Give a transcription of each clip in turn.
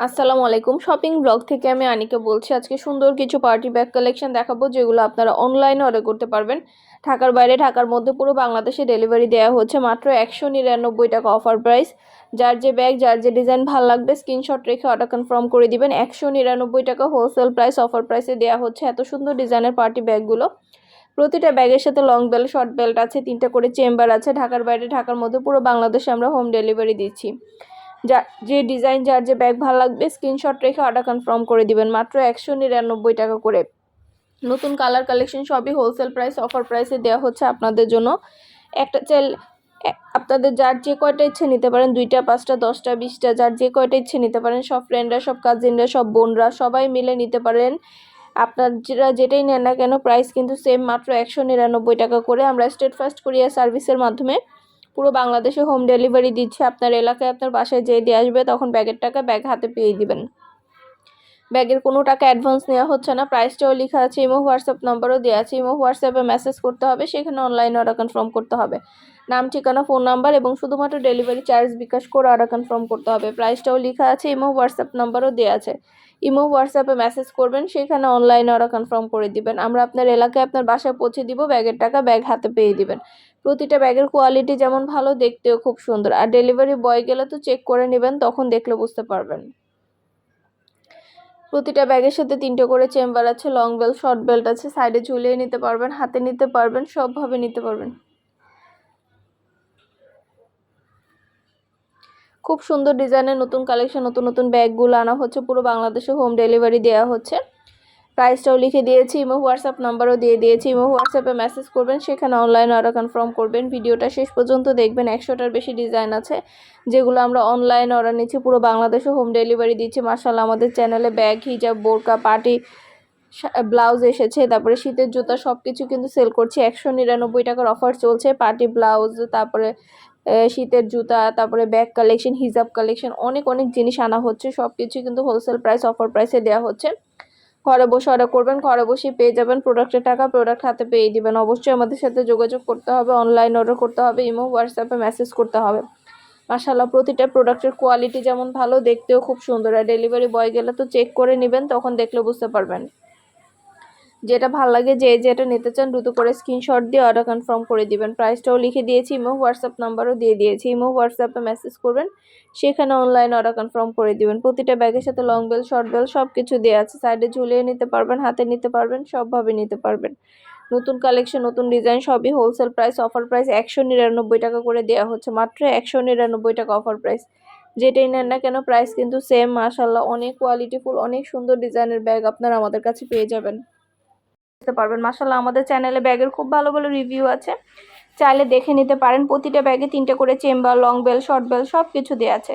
আসসালামু আলাইকুম। Shopping blog থেকে আমি আনিকা বলছি, আজকে সুন্দর কিছু পার্টি ব্যাগ কালেকশন দেখাবো, যেগুলো আপনারা অনলাইনে অর্ডার করতে পারবেন। ঢাকার বাইরে, ঢাকার মধ্যে পুরো বাংলাদেশে ডেলিভারি দেওয়া হচ্ছে মাত্র একশো নিরানব্বই টাকা অফার প্রাইস যার যে ব্যাগ যার যে ডিজাইন ভালো লাগবে স্ক্রিনশট রেখে অর্ডার কনফার্ম করে দিবেন। একশো নিরানব্বই টাকা হোলসেল প্রাইস অফার প্রাইসে দেওয়া হচ্ছে এত সুন্দর ডিজাইনের পার্টি ব্যাগগুলো প্রতিটা ব্যাগের সাথে লং বেল্ট শর্ট বেল্ট আছে, তিনটা করে চেম্বার আছে। ঢাকার বাইরে, ঢাকার মধ্যে পুরো বাংলাদেশে আমরা হোম ডেলিভারি দিচ্ছি। যা, যে ডিজাইন যার যে ব্যাগ ভালো লাগবে স্ক্রিনশট রেখে অর্ডার কনফার্ম করে দিবেন। মাত্র একশো নিরানব্বই টাকা করে। নতুন কালার কালেকশন সবই হোলসেল প্রাইস অফার প্রাইসে দেওয়া হচ্ছে আপনাদের জন্য। একটা চাইল আপনাদের যার যে কয়টা ইচ্ছে নিতে পারেন, দুইটা, পাঁচটা, দশটা, বিশটা, যার যে কয়টা ইচ্ছে নিতে পারেন, সব ফ্রেন্ডরা সব কাজিনরা সব বোনরা, সবাই মিলে নিতে পারেন। আপনার যেটা যেটাই নেন না কেন প্রাইস কিন্তু সেম মাত্র একশো নিরানব্বই টাকা করে। আমরা স্টেট ফার্স্ট কুরিয়ার সার্ভিসের মাধ্যমে পুরো বাংলাদেশে হোম ডেলিভারি দিচ্ছে। আপনার এলাকায় আপনার বাসায় যেয়ে দিয়ে আসবে, তখন ব্যাগের টাকা ব্যাগ হাতে পেয়ে দিবেন। ব্যাগের কোনো টাকা অ্যাডভান্স নেওয়া হচ্ছে না। প্রাইসটাও লেখা আছে ইমো হোয়াটসঅ্যাপ নম্বরও দেওয়া আছে। ইমো হোয়াটসঅ্যাপে মেসেজ করতে হবে, সেখানে অনলাইন অর্ডার কনফার্ম করতে হবে। নাম, ঠিকানা ফোন নাম্বার এবং শুধুমাত্র ডেলিভারি চার্জ বিকাশ করে অর্ডার কনফার্ম করতে হবে। প্রাইসটাও লেখা আছে ইমো হোয়াটসঅ্যাপ নাম্বারও দেওয়া আছে। ইমো হোয়াটসঅ্যাপে মেসেজ করবেন, সেখানে অনলাইনে অর্ডার কনফার্ম করে দিবেন। আমরা আপনার এলাকায় আপনার বাসায় পৌঁছে দিব ব্যাগের টাকা ব্যাগ হাতে পেয়ে দিবেন। প্রতিটা ব্যাগের কোয়ালিটি যেমন ভালো, দেখতেও খুব সুন্দর। আর ডেলিভারি বয় গেলে তো চেক করে নেবেন, তখন দেখলে বুঝতে পারবেন। প্রতিটা ব্যাগের সাথে তিনটে করে চেম্বার আছে লং বেল্ট শর্ট বেল্ট আছে সাইডে ঝুলিয়ে নিতে পারবেন, হাতে নিতে পারবেন, সবভাবে নিতে পারবেন। খুব সুন্দর ডিজাইনের নতুন কালেকশন নতুন নতুন ব্যাগগুলো আনা হচ্ছে, পুরো বাংলাদেশে হোম ডেলিভারি দেওয়া হচ্ছে। প্রাইসটাও লিখে দিয়েছি, ইমো, হোয়াটসঅ্যাপ নাম্বারও দিয়ে দিয়েছি। ইমো, হোয়াটসঅ্যাপে মেসেজ করবেন, সেখানে অনলাইন অর্ডার কনফার্ম করবেন। ভিডিওটা শেষ পর্যন্ত দেখবেন, একশোটার বেশি ডিজাইন আছে, যেগুলো আমরা অনলাইন অর্ডার নিচ্ছি। পুরো বাংলাদেশে হোম ডেলিভারি দিচ্ছি। মার্শাল্লাহ আমাদের চ্যানেলে ব্যাগ হিজাব বোরকা পার্টি ব্লাউজ এসেছে। তারপরে শীতের জুতা সব কিছু কিন্তু সেল করছি। একশো নিরানব্বই টাকার অফার চলছে। পার্টি ব্লাউজ তারপরে শীতের জুতা, তারপরে ব্যাগ কালেকশন হিজাব কালেকশন অনেক অনেক জিনিস আনা হচ্ছে। সব কিছু কিন্তু হোলসেল প্রাইস অফার প্রাইসে দেওয়া হচ্ছে। ঘরে বসে অর্ডার করবেন, ঘরে বসেই পেয়ে যাবেন প্রোডাক্টের টাকা প্রোডাক্ট হাতে পেয়ে দিবেন। অবশ্যই আমাদের সাথে যোগাযোগ করতে হবে অনলাইন অর্ডার করতে হবে, ইমো হোয়াটসঅ্যাপে মেসেজ করতে হবে। মাশাল্লাহ প্রতিটা প্রোডাক্টের কোয়ালিটি যেমন ভালো, দেখতেও খুব সুন্দর। আর ডেলিভারি বয় গেলে তো চেক করে নেবেন, তখন দেখলে বুঝতে পারবেন। যেটা ভালো লাগে, যে যেটা নিতে চান, দ্রুত করে স্ক্রিনশট দিয়ে অর্ডার কনফার্ম করে দিবেন। প্রাইসটাও লিখে দিয়েছি, ইমো হোয়াটসঅ্যাপ নাম্বারও দিয়ে দিয়েছি। ইমো হোয়াটসঅ্যাপে মেসেজ করবেন, সেখানে অনলাইন অর্ডার কনফার্ম করে দিবেন। প্রতিটা ব্যাগের সাথে লং বেল শর্ট বেল সব কিছু দেওয়া আছে সাইডে ঝুলিয়ে নিতে পারবেন, হাতে নিতে পারবেন, সবভাবে নিতে পারবেন। নতুন কালেকশন নতুন ডিজাইন সবই হোলসেল প্রাইস অফার প্রাইস একশো নিরানব্বই টাকা করে দেওয়া হচ্ছে। মাত্র একশো নিরানব্বই টাকা অফার প্রাইস যেটাই নেন না কেন প্রাইস কিন্তু সেম মাশাল্লাহ অনেক কোয়ালিটিফুল অনেক সুন্দর ডিজাইনের ব্যাগ আপনারা আমাদের কাছে পেয়ে যাবেন। বুঝতে পারবেন। মাশাল্লাহ আমাদের চ্যানেলে ব্যাগের খুব ভালো ভালো রিভিউ আছে। চাইলে দেখে নিতে পারেন। প্রতিটা ব্যাগে তিনটে করে chamber, long belt, short belt সব কিছু দেওয়া আছে।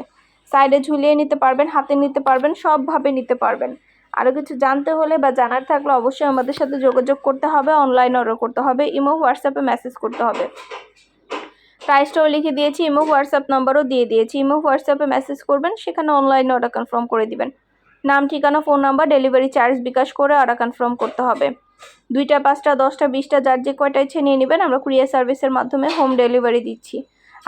সাইডে ঝুলিয়ে নিতে পারবেন, হাতে নিতে পারবেন, সবভাবে নিতে পারবেন। আরও কিছু জানতে হলে বা জানার থাকলে অবশ্যই আমাদের সাথে যোগাযোগ করতে হবে অনলাইন অর্ডার করতে হবে, ইমো হোয়াটসঅ্যাপে মেসেজ করতে হবে। প্রাইসটাও লিখে দিয়েছি, ইমো হোয়াটসঅ্যাপ নাম্বারও দিয়ে দিয়েছি। ইমো হোয়াটসঅ্যাপে মেসেজ করবেন, সেখানে অনলাইন অর্ডার কনফার্ম করে দিবেন। নাম, ঠিকানা phone number delivery charge bKash করে অর্ডার কনফার্ম করতে হবে। দুইটা, পাঁচটা, দশটা, বিশটা, যার যে কয়টা ইচ্ছে নিয়ে নেবেন, আমরা কুরিয়ার সার্ভিসের মাধ্যমে হোম ডেলিভারি দিচ্ছি।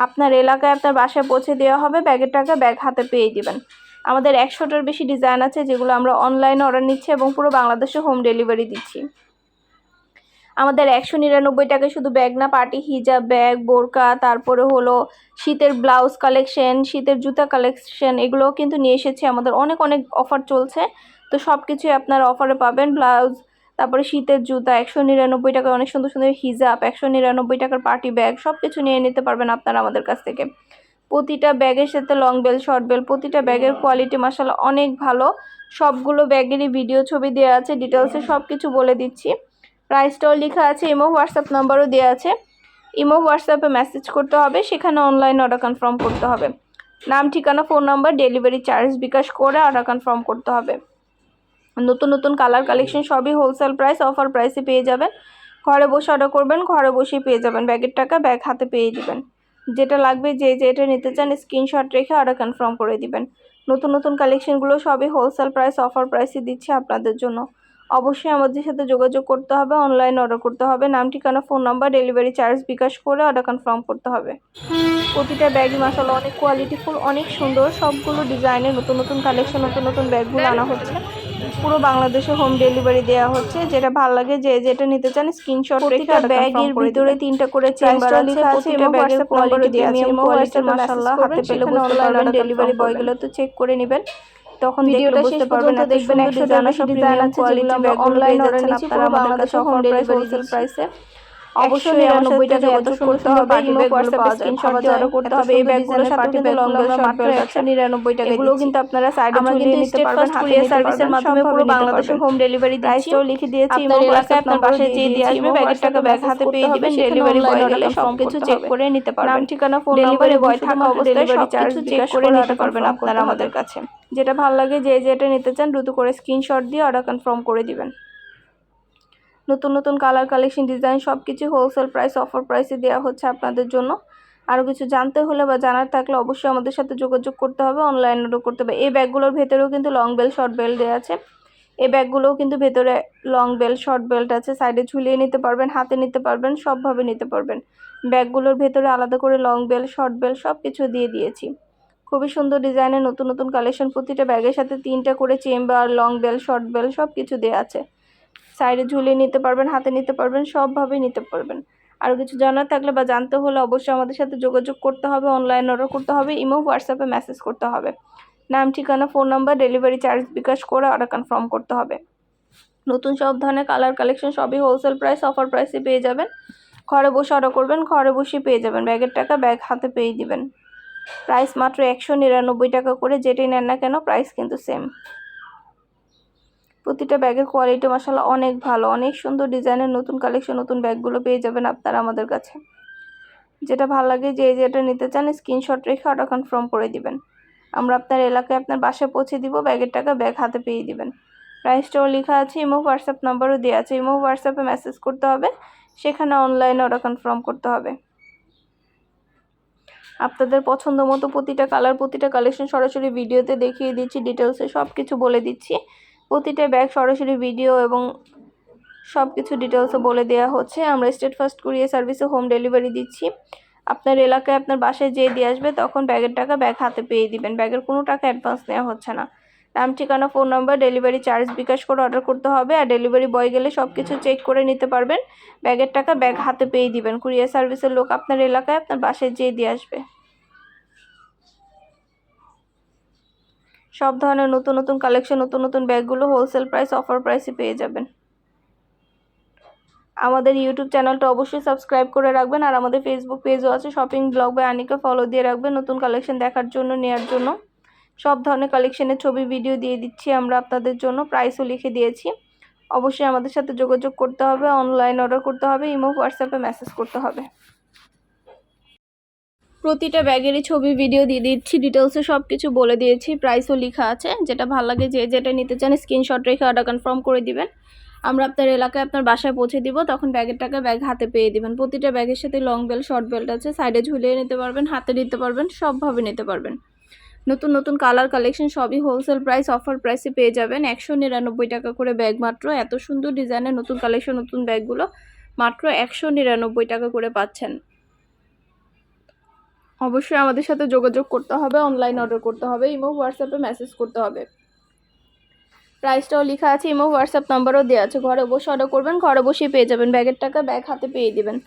আপনার এলাকায় আপনার বাসায় পৌঁছে দেওয়া হবে, ব্যাগের টাকা ব্যাগ হাতে পেয়ে দিবেন। আমাদের একশোটার বেশি ডিজাইন আছে, যেগুলো আমরা অনলাইনে অর্ডার নিচ্ছি এবং পুরো বাংলাদেশে হোম ডেলিভারি দিচ্ছি। আমাদের একশো নিরানব্বই টাকায় শুধু ব্যাগ না, পার্টি হিজাব ব্যাগ, বোরকা, তারপরে হলো শীতের ব্লাউজ কালেকশন, শীতের জুতা কালেকশন, এগুলোও কিন্তু নিয়ে এসেছি। আমাদের অনেক অনেক অফার চলছে। তো সব কিছুই আপনারা অফারে পাবেন। ব্লাউজ তারপরে শীতের জুতা, একশো নিরানব্বই টাকায় অনেক সুন্দর সুন্দর হিজাব, একশো নিরানব্বই টাকার পার্টি ব্যাগ সব কিছু নিয়ে নিতে পারবেন আপনারা আমাদের কাছ থেকে। প্রতিটা ব্যাগের সাথে লং বেল শর্ট বেল প্রতিটা ব্যাগের কোয়ালিটি মাসাল্লাহ অনেক ভালো। সবগুলো ব্যাগেরই ভিডিও ছবি দেওয়া আছে ডিটেলসে সব কিছু বলে দিচ্ছি। প্রাইসটাও লেখা আছে ইমো হোয়াটসঅ্যাপ নাম্বারও দেওয়া আছে। ইমো হোয়াটসঅ্যাপে মেসেজ করতে হবে, সেখানে অনলাইন অর্ডার কনফার্ম করতে হবে। নাম, ঠিকানা phone number delivery charge bKash করে অর্ডার কনফার্ম করতে হবে। নতুন নতুন কালার কালেকশন সবই হোলসেল প্রাইস অফার প্রাইসে পেয়ে যাবেন। ঘরে বসে অর্ডার করবেন ঘরে বসেই পেয়ে যাবেন। ব্যাগের টাকা ব্যাগ হাতে পেয়ে দিবেন। যেটা লাগবে যে যেটা নিতে চান স্ক্রিনশট রেখে অর্ডার কনফার্ম করে দিবেন। নতুন নতুন কালেকশনগুলো সবই হোলসেল প্রাইস অফার প্রাইসে দিচ্ছি আপনাদের জন্য। অবশ্যই আমাদের সাথে যোগাযোগ করতে হবে অনলাইন অর্ডার করতে হবে। নাম ঠিকানা phone number delivery charge bKash করে অর্ডার কনফার্ম করতে হবে। প্রতিটা ব্যাগই মাসাল্লাহ অনেক কোয়ালিটিফুল অনেক সুন্দর। সবগুলো ডিজাইনের নতুন নতুন কালেকশন নতুন নতুন ব্যাগগুলো আনা হচ্ছে। পুরো বাংলাদেশে হোম ডেলিভারি দেওয়া হচ্ছে। যেটা ভালো লাগে যে যেটা নিতে চান স্ক্রিনশট রেখে ব্যাগের ভিতরে তিনটা করে চেম্বার লেখা আছে এবং ব্যাগের কোয়ালিটি দেয়া আছে। এবং কোয়ালিটি মাশাআল্লাহ হাতে পেলে বুঝতে পারবেন ডেলিভারি বয় বয়গুলো তো চেক করে নেবেন। তখন ভিডিওটা বুঝতে পারবেন পর্যন্ত দেখবেন সুন্দর একশো ডিজাইন টাকা সব ডিজাইন আছে যেগুলো আমরা অনলাইন যাচ্ছেন নিচ্ছি আপনারা পুরো আমাদের কাছে বাংলাদেশে হোম ডেলিভারি প্রাইসে অবশ্যই নিরানব্বই টাকা bag গুলো হোয়াটসঅ্যাপে স্ক্রিনশট দিয়ে করতে হবে এই সুন্দর ব্যাগগুলোর সাথে কিন্তু লং মাত্র আছে 199 টাকায় এগুলো কিন্তু আপনারা সাইডে আমরা কিন্তু নিতে পারবেন পারবেন এর মাধ্যমে পুরো বাংলাদেশে পারবেন। home delivery দিচ্ছি। লিখে দিয়েছি আপনার বাসায় যেয়ে দিয়ে আসবে, ব্যাগের টাকা ব্যাগ হাতে পেয়ে হবে, দিবেন ডেলিভারি বয় confirm সবকিছু চেক করে নিতে নাম ঠিকানা ফোন ডেলিভারি বয় থাকা অবস্থায় সবকিছু চেক করে করে নিতে পারবেন আপনারা আমাদের কাছে। যেটা ভালো লাগে যে যেটা নিতে চান দ্রুত করে স্ক্রিনশট দিয়ে অর্ডার কনফার্ম করে দিবেন নতুন নতুন কালার কালেকশন ডিজাইন সব কিছু হোলসেল প্রাইস অফার প্রাইসে দেওয়া হচ্ছে আপনাদের জন্য। আরও কিছু জানতে হলে বা জানার থাকলে অবশ্যই আমাদের সাথে যোগাযোগ করতে হবে অনলাইন অর্ডার করতে হবে। এই ব্যাগগুলোর ভেতরেও কিন্তু লং বেল শর্ট বেল্ট দেওয়া আছে। এই ব্যাগগুলোও কিন্তু ভেতরে লং বেল্ট শর্ট বেল্ট আছে। সাইডে ঝুলিয়ে নিতে পারবেন, হাতে নিতে পারবেন, সবভাবে নিতে পারবেন। ব্যাগগুলোর ভেতরে আলাদা করে লং বেল শর্ট বেল্ট সব কিছু দিয়ে দিয়েছি। খুবই সুন্দর ডিজাইনের নতুন নতুন কালেকশন প্রতিটা ব্যাগের সাথে তিনটা করে chamber long belt short belt সব কিছু দেওয়া আছে। সাইডে ঝুলিয়ে নিতে পারবেন, হাতে নিতে পারবেন, সবভাবেই নিতে পারবেন। আরও কিছু জানার থাকলে বা জানতে হলে অবশ্যই আমাদের সাথে যোগাযোগ করতে হবে অনলাইন অর্ডার করতে হবে ইমো হোয়াটসঅ্যাপে মেসেজ করতে হবে। নাম, ঠিকানা phone number delivery charge bKash করে অর্ডার কনফার্ম করতে হবে। নতুন সব ধরনের কালার কালেকশন সবই হোলসেল প্রাইস অফার প্রাইসে পেয়ে যাবেন। ঘরে বসে অর্ডার করবেন, ঘরে বসে পেয়ে যাবেন। ব্যাগের টাকা ব্যাগ হাতে পেয়ে দিবেন। প্রাইস মাত্র একশো নিরানব্বই টাকা করে, যেটাই নেন না কেন প্রাইস কিন্তু সেম প্রতিটা ব্যাগের কোয়ালিটি মাসাল্লাহ অনেক ভালো। অনেক সুন্দর ডিজাইনের নতুন কালেকশন নতুন ব্যাগগুলো পেয়ে যাবেন আপনারা আমাদের কাছে। যেটা ভালো লাগে যে যেটা নিতে চান স্ক্রিনশট রেখে অর্ডার কনফার্ম করে দিবেন। আমরা আপনার এলাকায় আপনার বাসায় পৌঁছে দিব, ব্যাগের টাকা ব্যাগ হাতে পেয়ে দিবেন। প্রাইসটাও লেখা আছে, ইমো হোয়াটসঅ্যাপ নাম্বারও দেওয়া আছে। ইমো হোয়াটসঅ্যাপে মেসেজ করতে হবে, সেখানে অনলাইনে অর্ডার কনফার্ম করতে হবে। আপনাদের পছন্দ মতো প্রতিটা কালার প্রতিটা কালেকশন সরাসরি ভিডিওতে দেখিয়ে দিচ্ছি ডিটেলসে সব কিছু বলে দিচ্ছি। প্রতিটা ব্যাগ সরাসরি ভিডিও এবং সব কিছু ডিটেলসও বলে দেওয়া হচ্ছে। আমরা স্টেট ফার্স্ট কুরিয়ার সার্ভিসে হোম ডেলিভারি দিচ্ছি। আপনার এলাকায় আপনার বাসায় যেয়ে দিয়ে আসবে, তখন ব্যাগের টাকা ব্যাগ হাতে পেয়ে দিবেন। ব্যাগের কোনো টাকা অ্যাডভান্স নেওয়া হচ্ছে না। নাম, ঠিকানা phone number delivery charge bKash করে অর্ডার করতে হবে আর ডেলিভারি বয় গেলে সব কিছু চেক করে নিতে পারবেন। ব্যাগের টাকা ব্যাগ হাতে পেয়ে দিবেন। কুরিয়ার সার্ভিসের লোক আপনার এলাকায় আপনার বাসায় যেয়ে দিয়ে আসবে। সব ধরনের নতুন নতুন কালেকশন নতুন নতুন ব্যাগগুলো হোলসেল প্রাইস অফার প্রাইসে পেয়ে যাবেন। আমাদের ইউটিউব চ্যানেলটা অবশ্যই সাবস্ক্রাইব করে রাখবেন আর আমাদের ফেসবুক পেজও আছে শপিং ব্লগ বা আনিকে ফলো দিয়ে রাখবেন নতুন কালেকশন দেখার জন্য নেওয়ার জন্য। সব ধরনের কালেকশনের ছবি ভিডিও দিয়ে দিচ্ছি আমরা আপনাদের জন্য প্রাইসও লিখে দিয়েছি। অবশ্যই আমাদের সাথে যোগাযোগ করতে হবে অনলাইন অর্ডার করতে হবে ইমো হোয়াটসঅ্যাপে মেসেজ করতে হবে। প্রতিটা ব্যাগেরই ছবি ভিডিও দিয়ে দিচ্ছি ডিটেলসে সব কিছু বলে দিয়েছি প্রাইসও লেখা আছে। যেটা ভালো লাগে যে যেটা নিতে চান স্ক্রিনশট রেখে অর্ডার কনফার্ম করে দিবেন। আমরা আপনার এলাকায় আপনার বাসায় পৌঁছে দিব, তখন ব্যাগের টাকা ব্যাগ হাতে পেয়ে দিবেন। প্রতিটা ব্যাগের সাথে লং বেল্ট শর্ট বেল্ট আছে সাইডে ঝুলিয়ে নিতে পারবেন, হাতে নিতে পারবেন, সবভাবে নিতে পারবেন। নতুন নতুন কালার কালেকশন সবই হোলসেল প্রাইস অফার প্রাইসে পেয়ে যাবেন। একশো নিরানব্বই টাকা করে ব্যাগ মাত্র, এত সুন্দর ডিজাইনের নতুন কালেকশন নতুন ব্যাগগুলো মাত্র একশো নিরানব্বই টাকা করে পাচ্ছেন। অবশ্যই আমাদের সাথে যোগাযোগ করতে হবে অনলাইন অর্ডার করতে হবে, ইমো হোয়াটসঅ্যাপে মেসেজ করতে হবে। প্রাইসটাও লেখা আছে, ইমো হোয়াটসঅ্যাপ নাম্বারও দেওয়া আছে। ঘরে বসে অর্ডার করবেন, ঘরে বসেই পেয়ে যাবেন। ব্যাগের টাকা ব্যাগ হাতে পেয়ে দিবেন।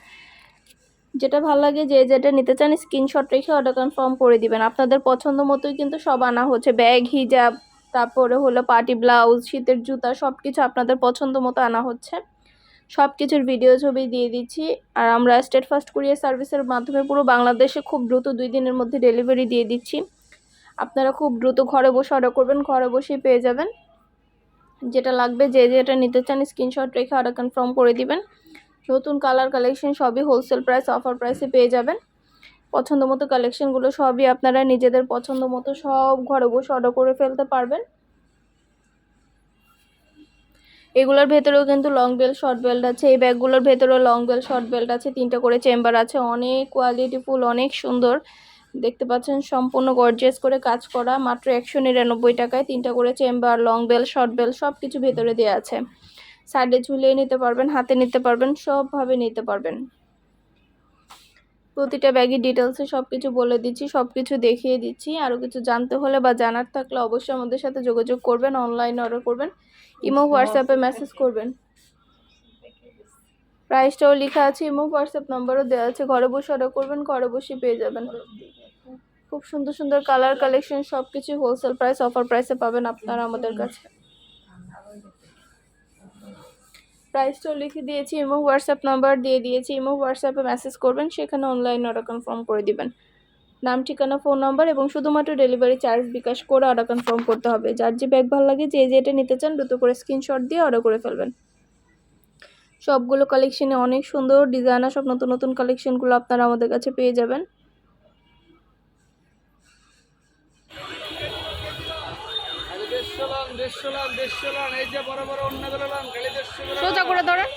যেটা ভালো লাগে, যে যেটা নিতে চান স্ক্রিনশট রেখে অর্ডার কনফার্ম করে দিবেন। আপনাদের পছন্দ মতোই কিন্তু সব আনা হচ্ছে। ব্যাগ হিজাব তারপরে হলো পার্টি ব্লাউজ শীতের জুতা সব কিছু আপনাদের পছন্দ মতো আনা হচ্ছে। সব কিছুর ভিডিও ছবি দিয়ে দিচ্ছি। আর আমরা স্টেট ফার্স্ট কুরিয়ার সার্ভিসের মাধ্যমে পুরো বাংলাদেশে খুব দ্রুত দুই দিনের মধ্যে ডেলিভারি দিয়ে দিচ্ছি। আপনারা খুব দ্রুত ঘরে বসে অর্ডার করবেন, ঘরে বসেই পেয়ে যাবেন। যেটা লাগবে, যে যেটা নিতে চান স্ক্রিনশট রেখে অর্ডার কনফার্ম করে দিবেন। নতুন কালার কালেকশন সবই হোলসেল প্রাইস অফার প্রাইসে পেয়ে যাবেন। পছন্দ মতো কালেকশনগুলো সবই আপনারা নিজেদের পছন্দ মতো সব ঘরে বসে অর্ডার করে ফেলতে পারবেন। এগুলোর ভেতরেও কিন্তু লং বেল্ট শর্ট বেল্ট আছে। এই ব্যাগগুলোর ভেতরেও লং বেল্ট শর্ট বেল্ট আছে। তিনটা করে চেম্বার আছে। অনেক কোয়ালিটিফুল অনেক সুন্দর। দেখতে পাচ্ছেন, সম্পূর্ণ গর্জেস করে কাজ করা। মাত্র একশো নিরানব্বই টাকায় তিনটা করে chamber long belt short belt সব কিছু ভেতরে দেওয়া আছে। সাইডে ঝুলিয়ে নিতে পারবেন, হাতে নিতে পারবেন, সবভাবে নিতে পারবেন। প্রতিটা ব্যাগের ডিটেলসে সব কিছু বলে দিচ্ছি সব কিছু দেখিয়ে দিচ্ছি। আরও কিছু জানতে হলে বা জানার থাকলে অবশ্যই আমাদের সাথে যোগাযোগ করবেন অনলাইনে অর্ডার করবেন ইমো হোয়াটসঅ্যাপে মেসেজ করবেন। প্রাইসটাও লেখা আছে ইমো হোয়াটসঅ্যাপ নাম্বারও দেওয়া আছে ঘরে বসে অর্ডার করবেন ঘরে বসে পেয়ে যাবেন। খুব সুন্দর সুন্দর কালার কালেকশন সব কিছু হোলসেল প্রাইস অফার প্রাইসে পাবেন আপনারা আমাদের কাছে। প্রাইসটাও লিখে দিয়েছি ইমো হোয়াটসঅ্যাপ নাম্বার দিয়ে দিয়েছি ইমো হোয়াটসঅ্যাপে মেসেজ করবেন, সেখানে অনলাইন অর্ডার কনফার্ম করে দিবেন। নাম, ঠিকানা ফোন নাম্বার এবং শুধুমাত্র ডেলিভারি চার্জ বিকাশ করে অর্ডার কনফার্ম করতে হবে। যার যে ব্যাগ ভালো লাগে, যে যেটা নিতে চান, দ্রুত করে স্ক্রিনশট দিয়ে অর্ডার করে ফেলবেন। সবগুলো কালেকশনে অনেক সুন্দর ডিজাইনার সব নতুন নতুন কালেকশনগুলো আপনারা আমাদের কাছে পেয়ে যাবেন। দেড়শো লং দেড়শো লং এই যে বড় বড় অন্যগুলো লং খালি দেড়শো সোজা করে ধরেন